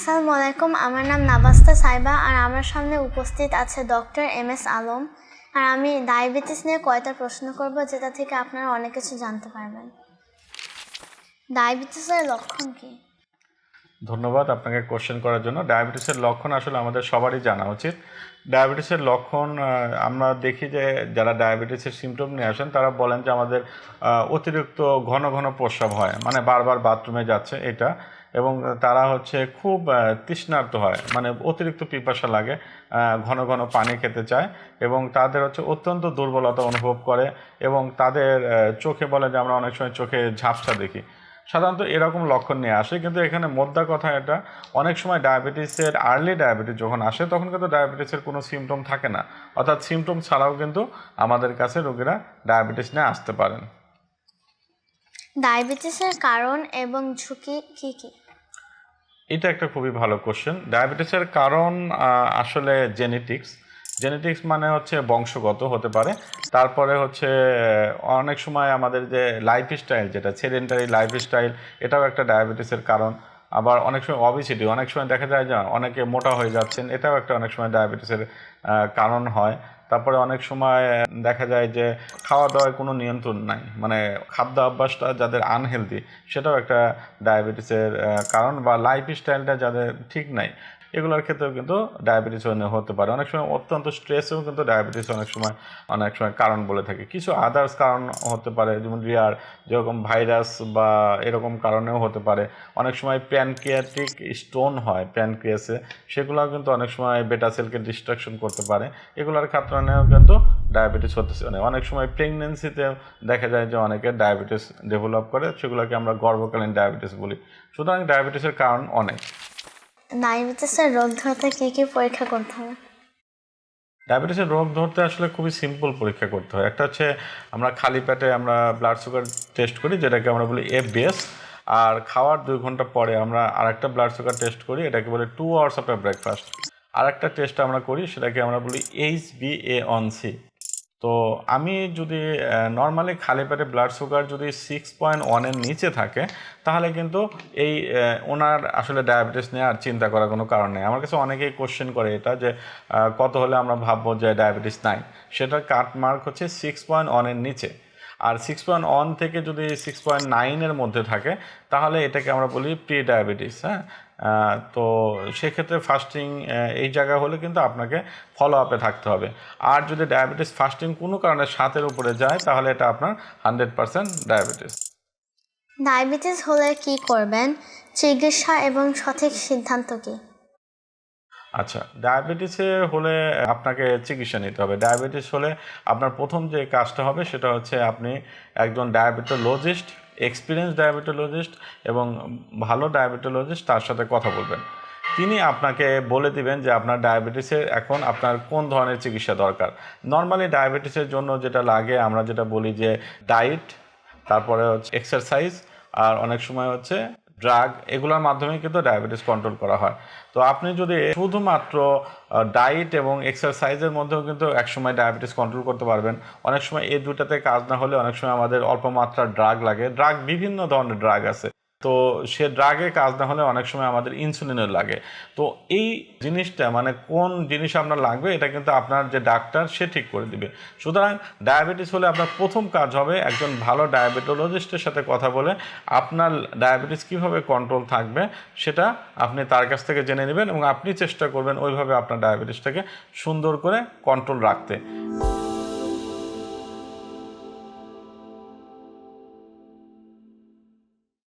আসসালামু আলাইকুম আমার নাম নাবাস্তা সাইবা আর আমার সামনে উপস্থিত আছে ডক্টর এম এস আলম। আর আমি ডায়াবেটিস নিয়ে কয়টা প্রশ্ন করব যেটা থেকে আপনারা অনেক কিছু জানতে পারবেন। ডায়াবেটিসের লক্ষণ কি? ধন্যবাদ আপনাকে কোশ্চেন করার জন্য। ডায়াবেটিসের লক্ষণ আসলে আমাদের সবারই জানা উচিত। ডায়াবেটিসের লক্ষণ আমরা দেখি যে যারা ডায়াবেটিসের সিমটম নিয়ে আসেন, তারা বলেন যে আমাদের অতিরিক্ত ঘন ঘন প্রস্রাব হয়। মানে বারবার বাথরুমে যাচ্ছে এটা। এবং তারা হচ্ছে খুব তৃষ্ণার্ত হয়। মানে অতিরিক্ত পিপাসা লাগে ঘন ঘন পানি খেতে চায় এবং তাদের হচ্ছে অত্যন্ত দুর্বলতা অনুভব করে এবং তাদের চোখে বলে যে আমরা অনেক সময় চোখে ঝাপসা দেখি। সাধারণত এরকম লক্ষণ নিয়ে আসে, কিন্তু এখানে মোদ্দা কথা এটা, অনেক সময় ডায়াবেটিসের আর্লি ডায়াবেটিস যখন আসে, তখন কিন্তু ডায়াবেটিসের কোনো সিমটম থাকে না। অর্থাৎ সিমটম ছাড়াও কিন্তু আমাদের কাছে রোগীরা ডায়াবেটিস নিয়ে আসতে পারেন। ডায়াবেটিসের কারণ এবং ঝুঁকি কি কি? এটা একটা খুবই ভালো কোশ্চেন ডায়াবেটিসের কারণ আসলে জেনেটিক্স জেনেটিক্স মানে হচ্ছে বংশগত হতে পারে। তারপরে হচ্ছে অনেক সময় আমাদের যে লাইফস্টাইল যেটা সেডেন্টারি লাইফস্টাইল এটাও একটা ডায়াবেটিসের কারণ। আবার অনেক সময় অবিসিটি অনেক সময় দেখা যায় যে অনেকে মোটা হয়ে যাচ্ছেন, এটাও একটা অনেক সময় ডায়াবেটিসের কারণ হয়। তারপরে অনেক সময় দেখা যায় যে খাওয়া দাওয়ায় কোনো নিয়ন্ত্রণ নাই। মানে খাদ্য অভ্যাসটা যাদের আনহেলদি সেটাও একটা ডায়াবেটিসের কারণ বা লাইফ স্টাইলটা যাদের ঠিক নাই। এগুলোর ক্ষেত্রেও কিন্তু ডায়াবেটিস হতে পারে। অনেক সময় অত্যন্ত স্ট্রেসেও কিন্তু ডায়াবেটিস অনেক সময় অনেক সময় কারণ বলে থাকে। কিছু আদার্স কারণ হতে পারে, যেমন রিয়ার যেরকম ভাইরাস বা এরকম কারণেও হতে পারে। অনেক সময় প্যানক্রিয়াটিক স্টোন হয় প্যানক্রিয়াসে সেগুলো কিন্তু অনেক সময় বেটা সেলকে ডিস্ট্রাকশন করতে পারে। এগুলোর কারণেও কিন্তু ডায়াবেটিস হতে পারে অনেক সময় প্রেগনেন্সিতে দেখা যায় যে অনেকে ডায়াবেটিস ডেভেলপ করে, সেগুলোকে আমরা গর্ভকালীন ডায়াবেটিস বলি। সুতরাং ডায়াবেটিসের কারণ অনেক। ডায়াবেটিসের রোগ ধরতে কি কি পরীক্ষা করতে হবে? ডায়াবেটিসের রোগ ধরতে আসলে খুবই সিম্পল পরীক্ষা করতে হয়। একটা হচ্ছে আমরা খালি পেটে আমরা ব্লাড সুগার টেস্ট করি, যেটাকে আমরা বলি এফবিএস আর খাওয়ার দুই ঘণ্টা পরে আমরা আরেকটা ব্লাড সুগার টেস্ট করি, এটাকে বলি two hours of a breakfast আরেকটা টেস্ট আমরা করি, সেটাকে আমরা বলি H B A one C তো আমি যদি নর্মালি খালি পেটে ব্লাড সুগার যদি সিক্স পয়েন্ট ওয়ানের নিচে থাকে, তাহলে কিন্তু এই ওনার আসলে ডায়াবেটিস নিয়ে আর চিন্তা করার কোনো কারণ নেই। আমার কাছে অনেকেই কোশ্চেন করে এটা যে কত হলে আমরা ভাববো যে ডায়াবেটিস নাই? সেটার কাট মার্ক হচ্ছে সিক্স পয়েন্ট ওয়ানের নিচে। আর সিক্স পয়েন্ট ওয়ান থেকে যদি সিক্স পয়েন্ট নাইনের মধ্যে থাকে, তাহলে এটাকে আমরা বলি প্রি ডায়াবেটিস হ্যাঁ তো সেক্ষেত্রে ফাস্টিং এই জায়গা হলে কিন্তু আপনাকে ফলো আপে থাকতে হবে। আর যদি ডায়াবেটিস ফাস্টিং কোনো কারণে সাতের উপরে যায়, তাহলে এটা আপনার হান্ড্রেড পার্সেন্ট ডায়াবেটিস ডায়াবেটিস হলে কি করবেন? চিকিৎসা এবং সঠিক সিদ্ধান্ত কি? আচ্ছা ডায়াবেটিসে হলে আপনাকে চিকিৎসা নিতে হবে। ডায়াবেটিস হলে আপনার প্রথম যে কাজটা হবে সেটা হচ্ছে আপনি একজন ডায়াবেটোলজিস্ট এক্সপিরিয়েন্স ডায়াবেটোলজিস্ট এবং ভালো ডায়াবেটোলজিস্ট তার সাথে কথা বলবেন। তিনি আপনাকে বলে দিবেন যে আপনার ডায়াবেটিসের এখন আপনার কোন ধরনের চিকিৎসা দরকার। নর্মালি ডায়াবেটিসের জন্য যেটা লাগে, আমরা যেটা বলি যে ডায়েট তারপরে হচ্ছে এক্সারসাইজ আর অনেক সময় হচ্ছে ড্রাগ এগুলোর মাধ্যমে কিন্তু ডায়াবেটিস কন্ট্রোল করা হয়। তো আপনি যদি শুধুমাত্র ডায়েট এবং এক্সারসাইজের মধ্যেও কিন্তু একসময় ডায়াবেটিস কন্ট্রোল করতে পারবেন। অনেক সময় এই দুটাতে কাজ না হলে অনেক সময় আমাদের অল্প মাত্রার ড্রাগ লাগে। ড্রাগ বিভিন্ন ধরনের ড্রাগ আছে। তো সে ড্রাগে কাজ না হলে অনেক সময় আমাদের ইনসুলিনের লাগে। তো এই জিনিসটা মানে কোন জিনিস আপনার লাগবে, এটা কিন্তু আপনার যে ডাক্তার সে ঠিক করে দিবে। সুতরাং ডায়াবেটিস হলে আপনার প্রথম কাজ হবে একজন ভালো ডায়াবেটোলজিস্টের সাথে কথা বলে আপনার ডায়াবেটিস কীভাবে কন্ট্রোল থাকবে, সেটা আপনি তার কাছ থেকে জেনে নেবেন এবং আপনি চেষ্টা করবেন ওইভাবে আপনার ডায়াবেটিসটাকে সুন্দর করে কন্ট্রোল রাখতে।